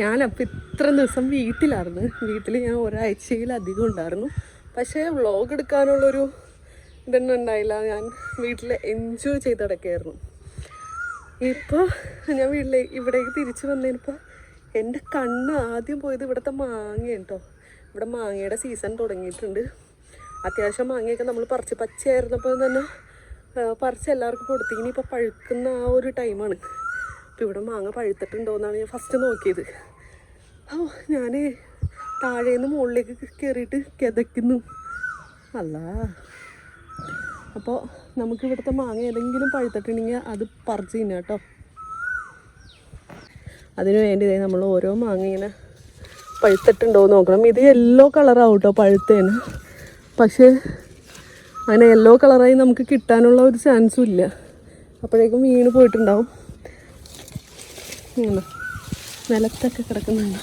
ഞാനപ്പോൾ ഇത്ര ദിവസം വീട്ടിലായിരുന്നു. വീട്ടിൽ ഞാൻ ഒരാഴ്ചയിലധികം ഉണ്ടായിരുന്നു. പക്ഷേ വ്ളോഗ് എടുക്കാനുള്ളൊരു ഇതൊന്നും ഉണ്ടായില്ല. ഞാൻ വീട്ടിൽ എൻജോയ് ചെയ്ത് നടക്കുകയായിരുന്നു ഇപ്പോൾ ഞാൻ വീട്ടിലെ ഇവിടേക്ക് തിരിച്ചു വന്നതിനിപ്പോൾ എന്റെ കണ്ണ് ആദ്യം പോയത് ഇവിടുത്തെ മാങ്ങ കേട്ടോ ഇവിടെ മാങ്ങയുടെ സീസൺ തുടങ്ങിയിട്ടുണ്ട്. അത്യാവശ്യം മാങ്ങയൊക്കെ നമ്മൾ പറിച്ച് പച്ചയായിരുന്നപ്പോൾ തന്നെ പറിച്ച് എല്ലാവർക്കും കൊടുത്തു. ഇനിയിപ്പോൾ പഴുക്കുന്ന ആ ഒരു ടൈമാണ് അപ്പോൾ ഇവിടെ മാങ്ങ പഴുത്തിട്ടുണ്ടോ എന്നാണ് ഞാൻ ഫസ്റ്റ് നോക്കിയത്. ഓ ഞാൻ താഴേന്ന് മുകളിലേക്ക് കയറിയിട്ട് കിതയ്ക്കുന്നു. അല്ല. അപ്പോൾ നമുക്ക് ഇവിടുത്തെ മാങ്ങ ഏതെങ്കിലും പഴുത്തിട്ടുണ്ടെങ്കിൽ അത് പറിച്ച് തിന്നാം കേട്ടോ അതിന് വേണ്ടി നമ്മൾ ഓരോ മാങ്ങ ഇങ്ങനെ പഴുത്തിട്ടുണ്ടോ നോക്കണം. ഇത് യെല്ലോ കളറാവും കേട്ടോ പഴുത്തേന്. പക്ഷേ അങ്ങനെ യെല്ലോ കളറായി നമുക്ക് കിട്ടാനുള്ള ഒരു ചാൻസും ഇല്ല. അപ്പോഴേക്കും വീണ് പോയിട്ടുണ്ടാവും. ഇങ്ങനെ നിലത്തൊക്കെ കിടക്കുന്നുണ്ട്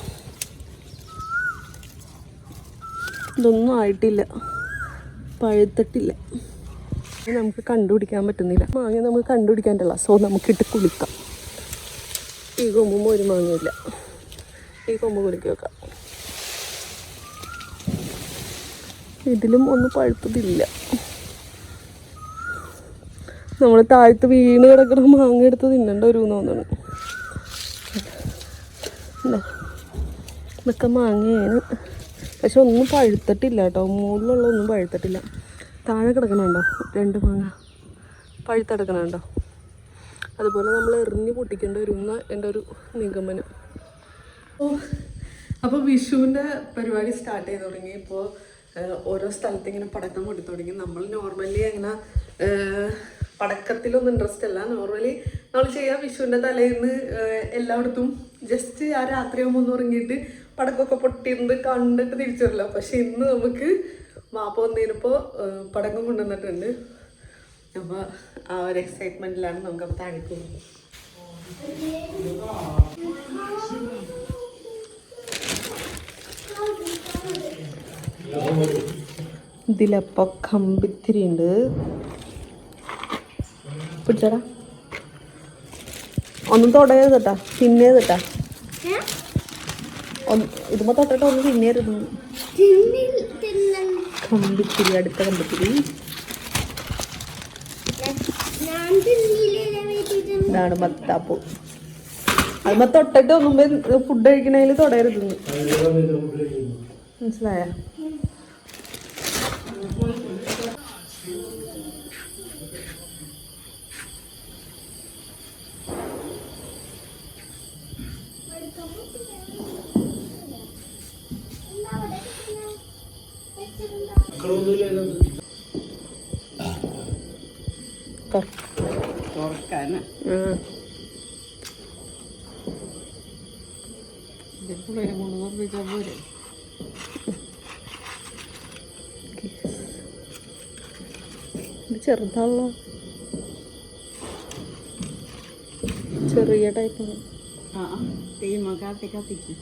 ഇതൊന്നും ആയിട്ടില്ല. പഴുത്തിട്ടില്ല. നമുക്ക് കണ്ടുപിടിക്കാൻ പറ്റുന്നില്ല. മാങ്ങ നമുക്ക് കണ്ടുപിടിക്കാൻ പറ്റില്ല സോ നമുക്കിട്ട് കുളിക്കാം. ഈ കൊമ്പും ഒരു മാങ്ങയില്ല. ഈ കൊമ്പ് കുലുക്കി ഇതിലും ഒന്നും പഴുത്തതില്ല. നമ്മൾ താഴത്ത് വീണ് കിടക്കുന്ന മാങ്ങ എടുത്ത് തിന്നണ്ട ഒരു തോന്നണം ഇതാ. ഇതൊക്കെ മാങ്ങയാണ്. പക്ഷെ ഒന്നും പഴുത്തിട്ടില്ല കേട്ടോ. മുകളിലുള്ള ഒന്നും പഴുത്തിട്ടില്ല. താഴെ കിടക്കണുണ്ടോ രണ്ട് മാങ്ങ പഴുത്തെടുക്കണുണ്ടോ അതുപോലെ നമ്മൾ എറിഞ്ഞ് പൊട്ടിക്കേണ്ടി വരും എന്ന എന്റെ ഒരു നിഗമനം. അപ്പോൾ വിഷുവിന്റെ പരിപാടി സ്റ്റാർട്ട് ചെയ്ത് തുടങ്ങി. ഇപ്പോൾ ഓരോ സ്ഥലത്ത് ഇങ്ങനെ പടക്കം പൊട്ടി തുടങ്ങി. നമ്മൾ നോർമലി അങ്ങനെ പടക്കത്തിലൊന്നും ഇൻട്രസ്റ്റ് അല്ല. നോർമലി നമ്മൾ ചെയ്യാൻ വിഷുവിന്റെ തലേന്ന് എല്ലായിടത്തും ജസ്റ്റ് ആ രാത്രിയാകുമ്പോൾ ഒന്ന് ഉറങ്ങിയിട്ട് പടക്കമൊക്കെ പൊട്ടിയിരുന്ന് കണ്ടിട്ട് തിരിച്ചു വരില്ല പക്ഷെ ഇന്ന് നമുക്ക് മാപ്പ വന്നതിനിപ്പോൾ പടക്കം കൊണ്ടുവന്നിട്ടുണ്ട്. അപ്പോൾ ആ ഒരു എക്സൈറ്റ്മെന്റിലാണ് നമുക്ക് അപ്പോൾ താഴേക്ക് ഇതിലപ്പോൾ കമ്പിത്തിരി ഉണ്ട് പിടിച്ചടാ. ഒന്നും തൊടരുത് കേട്ടാ തിന്നരുത് കേട്ടാ ഒന്ന് ഇതുമ്പോൾ തൊട്ടിട്ട് ഒന്ന് തിന്നരുത്. കമ്പിത്തിരി അടുത്ത കമ്പിത്തിരി ഇതാണ് മത്താപ്പൂ. അതുമ്പോ തൊട്ടിട്ട് ഒന്നുമ്പോ ഫുഡ് കഴിക്കണേൽ തൊടരുത്. മനസ്സിലായ? ചെറുതാണല്ലോ. ചെറിയ ടൈപ്പ് തീമ കാത്തി കത്തിക്ക്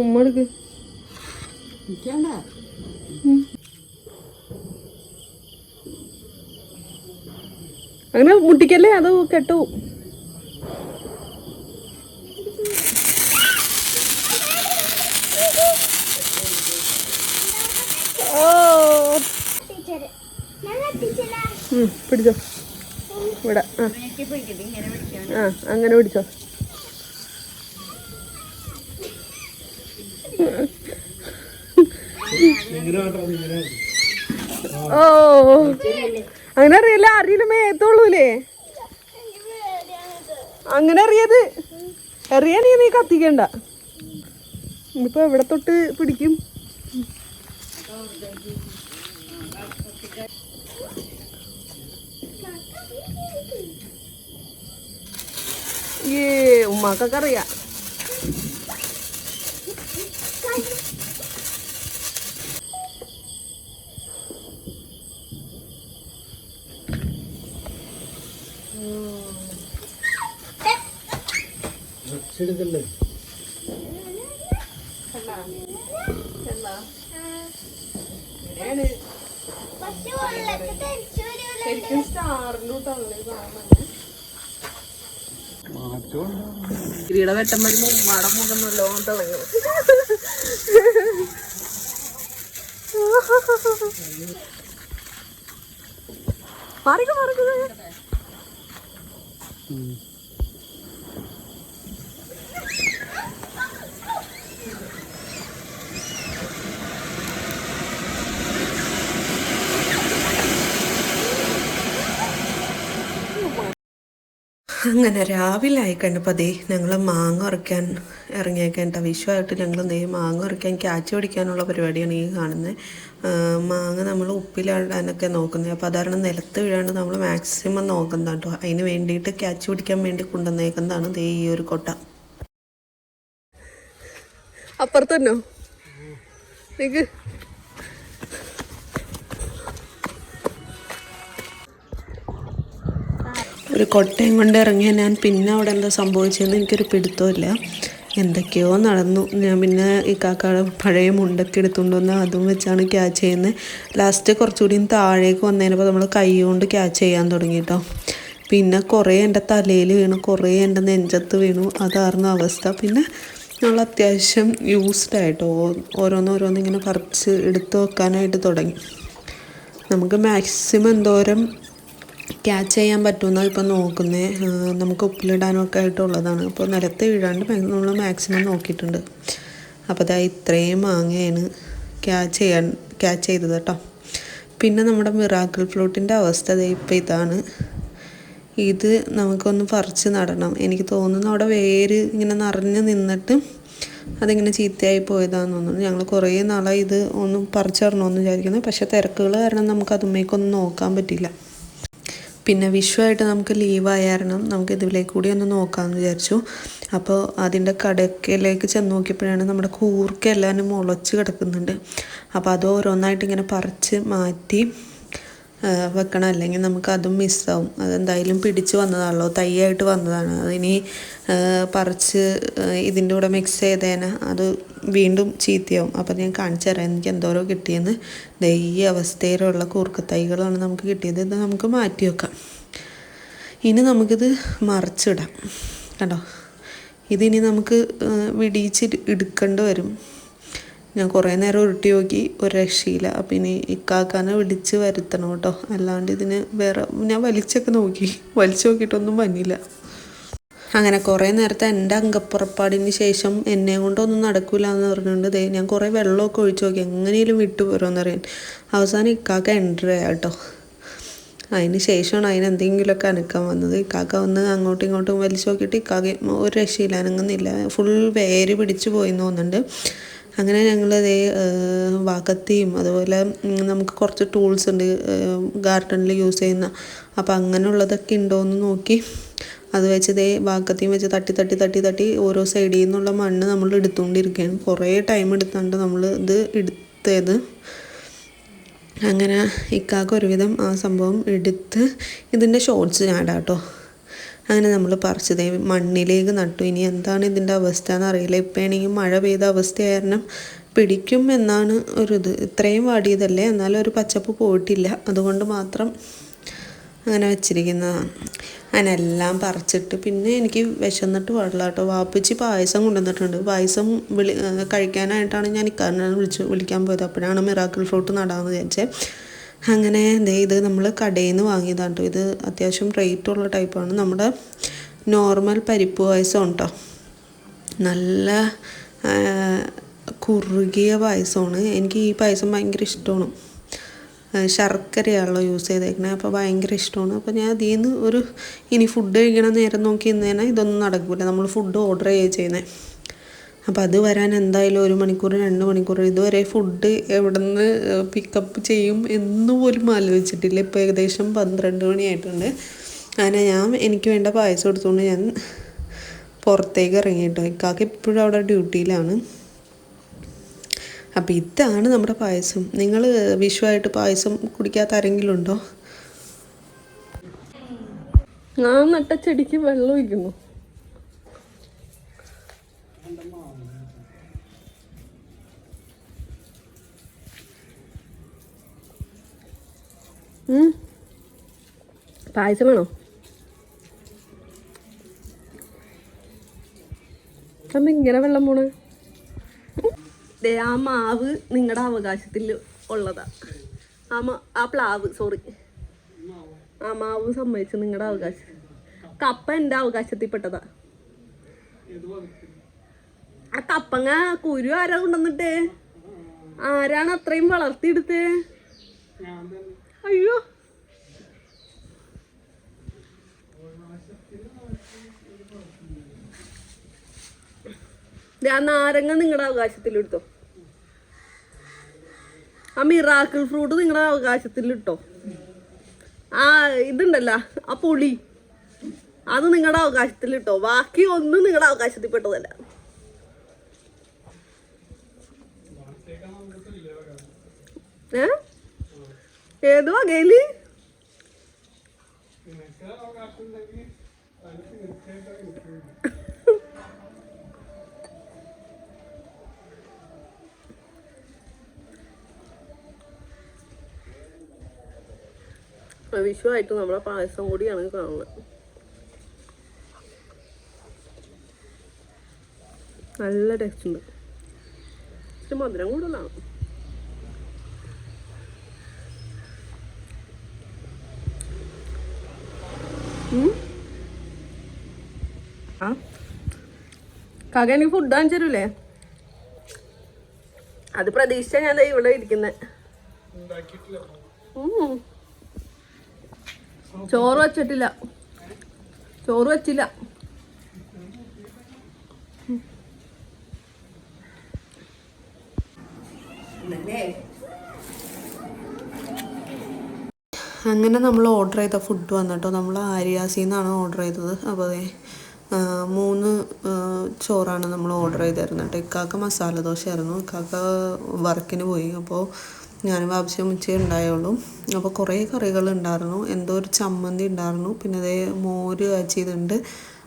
ഉമ്മ എടുക്ക്. നിൽക്കണ്ട അങ്ങനെ മുട്ടിക്കല്ലേ? അത് കെട്ടു? ഓ. പിടിച്ചോ. ഇവിടെ ആ. ഇങ്ങനെ ആ അങ്ങനെ പിടിച്ചോ. ഓ. അങ്ങനെ അറിയില്ല അറിയില്ല മേത്തോളൂലേ അങ്ങനെ അറിയത് എറിയാനീ നീ കത്തിക്കണ്ട. ഇപ്പൊ എവിടെ തൊട്ട് പിടിക്കും? ഏ ഉമ്മാക്കൊക്കെ അറിയാം ശരിക്കും സ്റ്റാറിലൂട്ടാണല്ലേ സാധനം ഗിരിയുടെ വെട്ടം വരുമ്പോ മടം മുഖം നല്ലോണം തിളങ്ങും മാറിക്കോ മാറിക്കോ. അങ്ങനെ രാവിലെ ആയി കഴിഞ്ഞപ്പോൾ അതേ ഞങ്ങൾ മാങ്ങ ഉറയ്ക്കാൻ ഇറങ്ങിയേക്കേണ്ട വിഷുവായിട്ട് ഞങ്ങൾ നേ മാങ്ങ ഉറയ്ക്കാൻ ക്യാച്ച് പിടിക്കാനുള്ള പരിപാടിയാണ് ഈ കാണുന്നത് മാങ്ങ നമ്മൾ ഉപ്പിലിടാനൊക്കെ നോക്കുന്നത് അപ്പോൾ അതാരണം നിലത്ത് വീഴാണ്ട് നമ്മൾ മാക്സിമം നോക്കുന്നത് കേട്ടോ. അതിന് വേണ്ടിയിട്ട് ക്യാച്ച് പിടിക്കാൻ വേണ്ടി കൊണ്ടുവന്നേക്കുന്നതാണ് ദേ ഈ ഒരു കൊട്ട. അപ്പുറത്തന്നോ നിക്ക്. ഒരു കൊട്ടയും കൊണ്ട് ഇറങ്ങിയ ഞാൻ പിന്നെ അവിടെ എന്താ സംഭവിച്ചതെന്ന് എനിക്കൊരു പിടുത്തമില്ല എന്തൊക്കെയോ നടന്നു. ഞാൻ പിന്നെ ഈ കാക്കയുടെ പഴയ മുണ്ടൊക്കെ എടുത്തുകൊണ്ട് വന്ന് അതും വെച്ചാണ് ക്യാച്ച് ചെയ്യുന്നത്. ലാസ്റ്റ് കുറച്ചുകൂടി താഴേക്ക് വന്നതിനപ്പോൾ നമ്മൾ കൈ കൊണ്ട് ക്യാച്ച് ചെയ്യാൻ തുടങ്ങി കേട്ടോ പിന്നെ കുറേ എന്റെ തലയിൽ വീണു. കുറേ എന്റെ നെഞ്ചത്ത് വീണു. അതായിരുന്നു അവസ്ഥ. പിന്നെ നമ്മൾ അത്യാവശ്യം യൂസ്ഡ് ആയിട്ടോ. ഓരോന്നോരോന്നിങ്ങനെ പറിച്ച് എടുത്ത് വെക്കാനായിട്ട് തുടങ്ങി. നമുക്ക് മാക്സിമം എന്തോരം ക്യാച്ച് ചെയ്യാൻ പറ്റുമെന്നാ ഇപ്പം നോക്കുന്നത് നമുക്ക് ഉപ്പിലിടാനൊക്കെ ആയിട്ടുള്ളതാണ്. അപ്പോൾ നിലത്ത് വീഴാണ്ട് നമ്മൾ മാക്സിമം നോക്കിയിട്ടുണ്ട്. അപ്പോൾ അതാ ഇത്രയും മാങ്ങയാണ് ക്യാച്ച് ചെയ്യാൻ ക്യാച്ച് ചെയ്തത് കേട്ടോ. പിന്നെ നമ്മുടെ മിറാക്കിൾ ഫ്ലൂട്ടിന്റെ അവസ്ഥ ഇപ്പം ഇതാണ്. ഇത് നമുക്കൊന്ന് പറിച്ച് നടണം. എനിക്ക് തോന്നുന്നു അവിടെ വേര് ഇങ്ങനെ നിറഞ്ഞ് നിന്നിട്ട് അതിങ്ങനെ ചീത്തയായി പോയതാന്ന് തോന്നുന്നു. ഞങ്ങൾ കുറേ നാളായി ഇത് ഒന്ന് പറിച്ചിടണമെന്ന് വിചാരിക്കുന്നത് പക്ഷേ തിരക്കുകൾ കാരണം നമുക്ക് അതുമേക്കൊന്നും നോക്കാൻ പറ്റില്ല. പിന്നെ വിഷുവായിട്ട് നമുക്ക് ലീവ് കാരണം നമുക്ക് ഇതിലേക്ക് കൂടി ഒന്ന് നോക്കാമെന്ന് വിചാരിച്ചു. അപ്പോൾ അതിന്റെ കടക്കയിലേക്ക് ചെന്ന് നോക്കിയപ്പോഴാണ് നമ്മുടെ കൂർക്ക എല്ലാവരും മുളച്ച് കിടക്കുന്നുണ്ട്. അപ്പോൾ അത് ഓരോന്നായിട്ട് ഇങ്ങനെ പറിച്ച് മാറ്റി വെക്കണം. അല്ലെങ്കിൽ നമുക്ക് അതും മിസ്സാവും അതെന്തായാലും പിടിച്ച് വന്നതാണല്ലോ. തൈയായിട്ട് വന്നതാണ്. അതിനി പറിച്ച് ഇതിന്റെ കൂടെ മിക്സ് ചെയ്തേനെ. അത് വീണ്ടും ചീത്തയാവും. അപ്പം ഞാൻ കാണിച്ചു തരാം എനിക്ക് എന്തോരോ കിട്ടിയെന്ന്. ദേ ഈ അവസ്ഥയിലുള്ള കൂർക്ക തൈകളാണ് നമുക്ക് കിട്ടിയത്. ഇത് നമുക്ക് മാറ്റി വെക്കാം. ഇനി നമുക്കിത് മറിച്ചിടാം. കണ്ടോ? ഇതിനി നമുക്ക് വിടിയിച്ച് എടുക്കേണ്ടി വരും. ഞാൻ കുറേ നേരം ഉരുട്ടി നോക്കി ഒരു രക്ഷയില്ല. അപ്പം ഇനി ഇക്കാക്കാനെ വിളിച്ച് വരുത്തണം കേട്ടോ. അല്ലാണ്ട് ഇതിന് വേറെ ഞാൻ വലിച്ചൊക്കെ നോക്കി. വലിച്ചു നോക്കിയിട്ടൊന്നും വന്നില്ല. അങ്ങനെ കുറേ നേരത്തെ എന്റെ അങ്കപ്പുറപ്പാടിന് ശേഷം എന്നെ കൊണ്ടൊന്നും നടക്കില്ല എന്ന് പറഞ്ഞുകൊണ്ട് ദേ ഞാൻ കുറേ വെള്ളമൊക്കെ ഒഴിച്ചു നോക്കി. എങ്ങനെയും വിട്ടു പോരുമെന്നറിയാൻ അവസാനം ഇക്കാക്ക എന്റർ ആട്ടോ അതിന് ശേഷമാണ് അതിന് എന്തെങ്കിലുമൊക്കെ അനക്കാൻ വന്നത്. ഇക്കാക്ക വന്ന് അങ്ങോട്ടും ഇങ്ങോട്ടും വലിച്ചു നോക്കിയിട്ട് ഇക്കാക്ക ഒരു രക്ഷയില്ല അനങ്ങുന്നില്ല. ഫുൾ വേര് പിടിച്ചു പോയി എന്ന് തോന്നുന്നുണ്ട്. അങ്ങനെ ഞങ്ങൾ അതേ വാക്കത്തിയും അതുപോലെ നമുക്ക് കുറച്ച് ടൂൾസ് ഉണ്ട് ഗാർഡനിൽ യൂസ് ചെയ്യുന്ന. അപ്പോൾ അങ്ങനെയുള്ളതൊക്കെ ഉണ്ടോ എന്ന് നോക്കി. അത് വെച്ച് ദേ വാക്കത്തിയും വെച്ച് തട്ടി തട്ടി തട്ടി തട്ടി ഓരോ സൈഡിൽ നിന്നുള്ള മണ്ണ് നമ്മൾ എടുത്തുകൊണ്ടിരിക്കുകയാണ്. കുറേ ടൈം എടുത്താണ്ട് നമ്മൾ ഇത് എടുത്തത്. അങ്ങനെ ഇക്കാക്ക് ഒരുവിധം ആ സംഭവം എടുത്ത് ഇതിന്റെ ഷോർട്സ് ഞാൻ അങ്ങനെ നമ്മൾ പറിച്ചത് മണ്ണിലേക്ക് നട്ടു. ഇനി എന്താണ് ഇതിന്റെ അവസ്ഥ എന്നറിയില്ല. ഇപ്പം ആണെങ്കിൽ മഴ പെയ്ത അവസ്ഥ കാരണം പിടിക്കും എന്നാണ് ഒരു ഇത്. ഇത്രയും വാടിയതല്ലേ. എന്നാലും ഒരു പച്ചപ്പ് പോയിട്ടില്ല. അതുകൊണ്ട് മാത്രം അങ്ങനെ വെച്ചിരിക്കുന്നതാണ്. അങ്ങനെ എല്ലാം പറിച്ചിട്ട് പിന്നെ എനിക്ക് വിശന്നിട്ട് പാടില്ല കേട്ടോ. വാപ്പിച്ചി പായസം കൊണ്ടുവന്നിട്ടുണ്ട്. പായസം വിളി കഴിക്കാനായിട്ടാണ് ഞാൻ ഇക്കാരനെ വിളിച്ച് വിളിക്കാൻ പോയത്. അപ്പോഴാണ് മിറാക്കിൾ ഫ്രൂട്ട് നടാമെന്ന് വിചാരിച്ചത് അങ്ങനെ ദേ ഇത് നമ്മൾ കടയിൽ നിന്ന് വാങ്ങിയതാണ് കേട്ടോ. ഇത് അത്യാവശ്യം റേറ്റ് ഉള്ള ടൈപ്പാണ് നമ്മുടെ നോർമൽ പരിപ്പ് പായസം ഉണ്ടോ നല്ല കുറുകിയ പായസമാണ്. എനിക്ക് ഈ പായസം ഭയങ്കര ഇഷ്ടമാണ്. ശർക്കരയാണല്ലോ യൂസ് ചെയ്തേക്കണേ. അപ്പോൾ ഭയങ്കര ഇഷ്ടമാണ്. അപ്പോൾ ഞാൻ അതിൽ നിന്ന് ഒരു ഇനി ഫുഡ് കഴിക്കണ നേരം നോക്കി ഇന്നേനെ ഇതൊന്നും നടക്കില്ല നമ്മൾ ഫുഡ് ഓർഡർ ചെയ്യുക ചെയ്യുന്നത് അപ്പോൾ അത് വരാൻ എന്തായാലും ഒരു മണിക്കൂർ രണ്ട് മണിക്കൂർ. ഇതുവരെ ഫുഡ് എവിടെ നിന്ന് പിക്കപ്പ് ചെയ്യും എന്ന് പോലും ആലോചിച്ചിട്ടില്ല. ഇപ്പോൾ ഏകദേശം പന്ത്രണ്ട് മണിയായിട്ടുണ്ട്. അങ്ങനെ ഞാൻ എനിക്ക് വേണ്ട പായസം എടുത്തുകൊണ്ട് ഞാൻ പുറത്തേക്ക് ഇറങ്ങിയിട്ടോ. ഇക്കാക്ക് ഇപ്പോഴും അവിടെ ഡ്യൂട്ടിയിലാണ് അപ്പോൾ ഇതാണ് നമ്മുടെ പായസം. നിങ്ങൾ വിഷുവായിട്ട് പായസം കുടിക്കാത്ത ആരെങ്കിലും ഉണ്ടോ? ഞാൻ നട്ട ചെടിക്ക് വെള്ളം ഒഴിക്കുന്നു. പായസം വേണോ? അമ്മ ഇങ്ങനെ വെള്ളം പോണ്. ദേ ആ മാവ് നിങ്ങളുടെ അവകാശത്തിൽ ഉള്ളതാ. ആ മാ ആ പ്ലാവ് സോറി ആ മാവ് സമ്മതിച്ചു നിങ്ങളുടെ അവകാശം. കപ്പ എന്റെ അവകാശത്തിൽപ്പെട്ടതാ ആ കപ്പങ്ങ കുരു ആരാ കൊണ്ടുവന്നിട്ടേ? ആരാണ് അത്രയും വളർത്തിയെടുത്തേ? അയ്യോ. ആ നാരങ്ങ നിങ്ങളുടെ അവകാശത്തിൽ എടുത്തോ ആ മിറാക്കിൾ ഫ്രൂട്ട് നിങ്ങളുടെ അവകാശത്തിൽ ഇട്ടോ ആ ഇതുണ്ടല്ലോ ആ പുളി. അത് നിങ്ങളുടെ അവകാശത്തിൽ ഇട്ടോ ബാക്കി ഒന്നും നിങ്ങളുടെ അവകാശത്തിൽ പെട്ടതല്ല. ഏ? ഏത് വിഷുവായിട്ട് നമ്മളെ പായസം കൂടിയാണ് കാണുന്നത്. നല്ല ടേസ്റ്റ് ഉണ്ട്. ഇച്ചിരി മധുരം കൂടുതലാണ്. ആ. കാക്ക എനിക്ക് ഫുഡ് അത് പ്രതീക്ഷിച്ച ഞാൻ ഇവിടെ ഇരിക്കുന്നത് ചോറ് വെച്ചിട്ടില്ല. ചോറ് വെച്ചില്ല. അങ്ങനെ നമ്മൾ ഓർഡർ ചെയ്ത ഫുഡ് വന്നിട്ടോ. നമ്മൾ ആര്യാസിൽ നിന്നാണ് ഓർഡർ ചെയ്തത് അപ്പോൾ അതെ മൂന്ന് ചോറാണ് നമ്മൾ ഓർഡർ ചെയ്തിരുന്നത്. കേട്ടോ ഇക്കാക്ക മസാല ദോശയായിരുന്നു. ഇക്കാക്ക വർക്കിന് പോയി. അപ്പോൾ ഞാൻ വാപ്സ്യം ഉച്ചേ ഉണ്ടായുള്ളൂ. അപ്പോൾ കുറേ കറികൾ ഉണ്ടായിരുന്നു എന്തോ ഒരു ചമ്മന്തി ഉണ്ടായിരുന്നു. പിന്നെ അതേ മോര് കാച്ചിയതുണ്ട്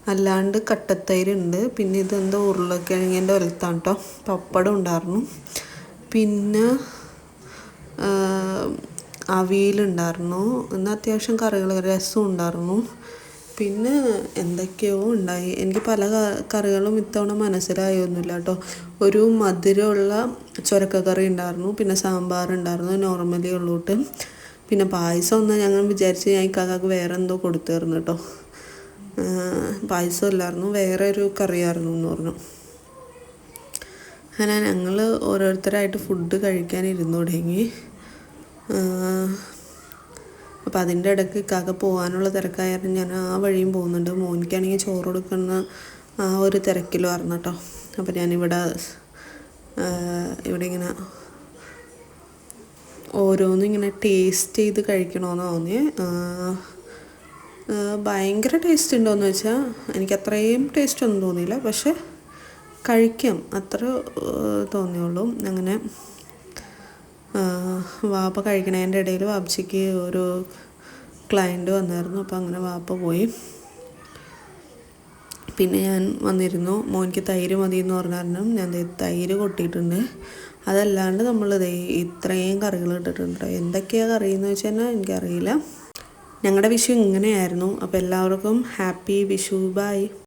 അല്ലാണ്ട് കട്ടത്തൈര് ഉണ്ട് പിന്നെ ഇതെന്തോ ഉരുളക്കിഴങ്ങിന്റെ വലുത്താണ് കേട്ടോ പപ്പടം ഉണ്ടായിരുന്നു. പിന്നെ അവിയലുണ്ടായിരുന്നു. ഇന്ന് അത്യാവശ്യം കറികൾ രസം ഉണ്ടായിരുന്നു. പിന്നെ എന്തൊക്കെയോ ഉണ്ടായി. എനിക്ക് പല കറികളും ഇത്തവണ മനസ്സിലായൊന്നുമില്ല കേട്ടോ ഒരു മധുരമുള്ള ചുരക്കക്കറി ഉണ്ടായിരുന്നു. പിന്നെ സാമ്പാർ ഉണ്ടായിരുന്നു. നോർമലി ഉള്ളൂട്ട് പിന്നെ പായസം ഒന്ന് ഞങ്ങൾ വിചാരിച്ച് ഞാൻ ഇക്കാക്ക് വേറെ എന്തോ കൊടുത്തിരുന്നു കേട്ടോ പായസം ഇല്ലായിരുന്നു വേറെ ഒരു കറിയായിരുന്നു എന്ന് പറഞ്ഞു. അങ്ങനെ ഞങ്ങൾ ഓരോരുത്തരായിട്ട് ഫുഡ് കഴിക്കാൻ ഇരുന്നു തുടങ്ങി. അപ്പം അതിന്റെ ഇടയ്ക്ക് കാക്ക പോകാനുള്ള തിരക്കായിരുന്നു. ഞാൻ ആ വഴിയും പോകുന്നുണ്ട്. മോനിക്കാണെങ്കിൽ ചോറ് കൊടുക്കുന്ന ആ ഒരു തിരക്കിലും ആയിരുന്നു കേട്ടോ അപ്പം ഞാനിവിടെ ഇവിടെ ഇങ്ങനെ ഓരോന്നും ഇങ്ങനെ ടേസ്റ്റ് ചെയ്ത് കഴിക്കണമെന്ന് തോന്നി ഭയങ്കര ടേസ്റ്റ് ഉണ്ടോയെന്ന് വെച്ചാൽ എനിക്ക് അത്രയും ടേസ്റ്റ് ഒന്നും തോന്നിയില്ല. പക്ഷെ കഴിക്കാം അത്ര തോന്നിയുള്ളൂ. അങ്ങനെ വാപ്പ കഴിക്കണതിന്റെ ഇടയിൽ വാപ്പച്ചിക്ക് ഒരു ക്ലയന്റ് വന്നായിരുന്നു. അപ്പോൾ അങ്ങനെ വാപ്പ പോയി. പിന്നെ ഞാൻ വന്നിരുന്നു. മോനിക്ക് തൈര് മതി എന്ന് പറഞ്ഞ കാരണം ഞാൻ തൈര് കൊട്ടിയിട്ടുണ്ട്. അതല്ലാണ്ട് നമ്മൾ ദേ ഇത്രയും കറികൾ ഇട്ടിട്ടുണ്ട്? എന്തൊക്കെയാണ് കറി എന്ന് വെച്ച് കഴിഞ്ഞാൽ എനിക്കറിയില്ല. ഞങ്ങളുടെ വിഷു ഇങ്ങനെയായിരുന്നു. അപ്പോൾ എല്ലാവർക്കും ഹാപ്പി വിഷു. ബൈ.